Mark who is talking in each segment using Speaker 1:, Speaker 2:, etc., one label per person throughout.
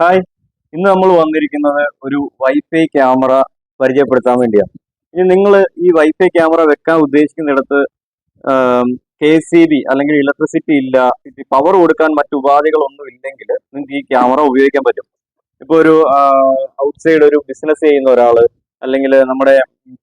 Speaker 1: Hi ഇന്ന് നമ്മൾ വന്നിരിക്കുന്നത് ഒരു വൈഫൈ ക്യാമറ പരിചയപ്പെടുത്താൻ വേണ്ടിയാണ്. ഇനി നിങ്ങൾ ഈ വൈഫൈ ക്യാമറ വെക്കാൻ ഉദ്ദേശിക്കുന്നിടത്ത് കെ സി ബി അല്ലെങ്കിൽ ഇലക്ട്രിസിറ്റി ഇല്ല പവർ കൊടുക്കാൻ മറ്റു ഉപാധികളൊന്നും ഇല്ലെങ്കിൽ നിങ്ങൾക്ക് ഈ ക്യാമറ ഉപയോഗിക്കാൻ പറ്റും. ഇപ്പോൾ ഒരു ഔട്ട്സൈഡ് ഒരു ബിസിനസ് ചെയ്യുന്ന ഒരാൾ അല്ലെങ്കിൽ നമ്മുടെ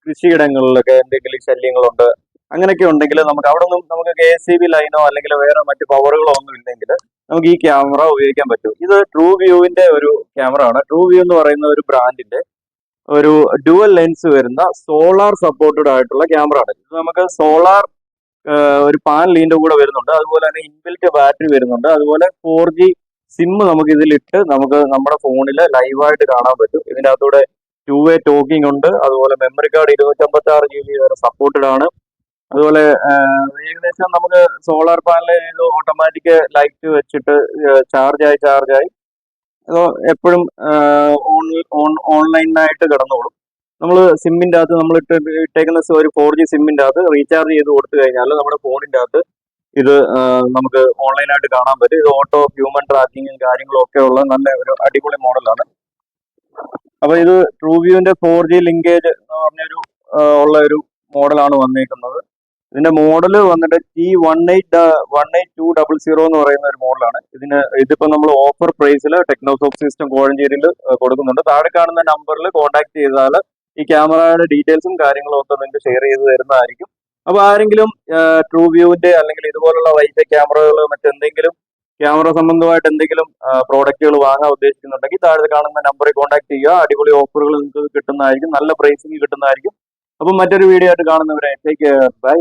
Speaker 1: കൃഷിയിടങ്ങളിലൊക്കെ എന്തെങ്കിലും ശല്യങ്ങളുണ്ട് അങ്ങനെയൊക്കെ ഉണ്ടെങ്കിൽ നമുക്ക് അവിടെ ഒന്നും നമുക്ക് കെ എസ് സി ബി ലൈനോ അല്ലെങ്കിൽ വേറെ മറ്റു പവറുകളോ ഒന്നും ഇല്ലെങ്കിൽ നമുക്ക് ഈ ക്യാമറ ഉപയോഗിക്കാൻ പറ്റും. ഇത് ട്രൂ വ്യൂവിന്റെ ഒരു ക്യാമറ ആണ്. ട്രൂ വ്യൂ എന്ന് പറയുന്ന ഒരു ബ്രാൻഡിന്റെ ഒരു ഡുവൽ ലെൻസ് വരുന്ന സോളാർ സപ്പോർട്ടഡ് ആയിട്ടുള്ള ക്യാമറ ആണ്. ഇത് നമുക്ക് സോളാർ ഒരു പാൻ ലീന്റെ കൂടെ വരുന്നുണ്ട്. അതുപോലെ തന്നെ ഇൻബിൽറ്റ് ബാറ്ററി വരുന്നുണ്ട്. അതുപോലെ ഫോർ ജി സിം നമുക്ക് ഇതിലിട്ട് നമുക്ക് നമ്മുടെ ഫോണിൽ ലൈവായിട്ട് കാണാൻ പറ്റും. ഇതിന്റെ അകത്തൂടെ ടു വേ ടോക്കിംഗ് ഉണ്ട്. അതുപോലെ മെമ്മറി കാർഡ് ഇരുന്നൂറ്റമ്പത്തി ആറ് ജി ബി വരെ സപ്പോർട്ടഡ് ആണ്. അതുപോലെ ഏകദേശം നമുക്ക് സോളാർ പാനൽ ഓട്ടോമാറ്റിക് ലൈറ്റ് വെച്ചിട്ട് ചാർജായി ചാർജായി അതോ എപ്പോഴും ഓൺ ഓൺലൈനായിട്ട് കിടന്നോളും. നമ്മൾ സിമ്മിന്റെ അകത്ത് നമ്മൾ ഇട്ട് ഇട്ടേക്കുന്ന ഒരു ഫോർ ജി സിമ്മിന്റെ അകത്ത് റീചാർജ് ചെയ്ത് കൊടുത്തു കഴിഞ്ഞാൽ നമ്മുടെ ഫോണിന്റെ അകത്ത് ഇത് നമുക്ക് ഓൺലൈനായിട്ട് കാണാൻ പറ്റും. ഇത് ഓട്ടോ ഹ്യൂമൻ ട്രാക്കിങ്ങും കാര്യങ്ങളും ഒക്കെ ഉള്ള നല്ല ഒരു അടിപൊളി മോഡലാണ് അപ്പോൾ ഇത് ട്രൂവ്യൂവിന്റെ ഫോർ ജി ലിങ്കേജ് എന്ന് പറഞ്ഞൊരു ഉള്ള ഒരു മോഡലാണ് വന്നേക്കുന്നത്. ഇതിന്റെ മോഡൽ വന്നിട്ട് T one eight one eight two double zero എന്ന് പറയുന്ന ഒരു മോഡലാണ് ഇതിന് ഇതിപ്പോ നമ്മൾ ഓഫർ പ്രൈസിൽ ടെക്നോസോഫ് സിസ്റ്റം കോഴഞ്ചേരിയിൽ കൊടുക്കുന്നുണ്ട്. താഴെ കാണുന്ന നമ്പറിൽ കോൺടാക്ട് ചെയ്താൽ ഈ ക്യാമറയുടെ ഡീറ്റെയിൽസും കാര്യങ്ങളും ഒക്കെ നിങ്ങൾക്ക് ഷെയർ ചെയ്ത് തരുന്നതായിരിക്കും. അപ്പൊ ആരെങ്കിലും ട്രൂ വ്യൂവിന്റെ അല്ലെങ്കിൽ ഇതുപോലുള്ള വൈഫൈ ക്യാമറകൾ മറ്റെന്തെങ്കിലും ക്യാമറ സംബന്ധമായിട്ട് എന്തെങ്കിലും പ്രോഡക്റ്റുകൾ വാങ്ങാൻ ഉദ്ദേശിക്കുന്നുണ്ടെങ്കിൽ താഴെ കാണുന്ന നമ്പറിൽ കോൺടാക്ട് ചെയ്യുക. അടിപൊളി ഓഫറുകൾ നിങ്ങൾക്ക് കിട്ടുന്നതായിരിക്കും. നല്ല പ്രൈസിങ് കിട്ടുന്നതായിരിക്കും. അപ്പം മറ്റൊരു വീഡിയോ ആയിട്ട് കാണുന്നവരെ ടേക്ക് ബൈ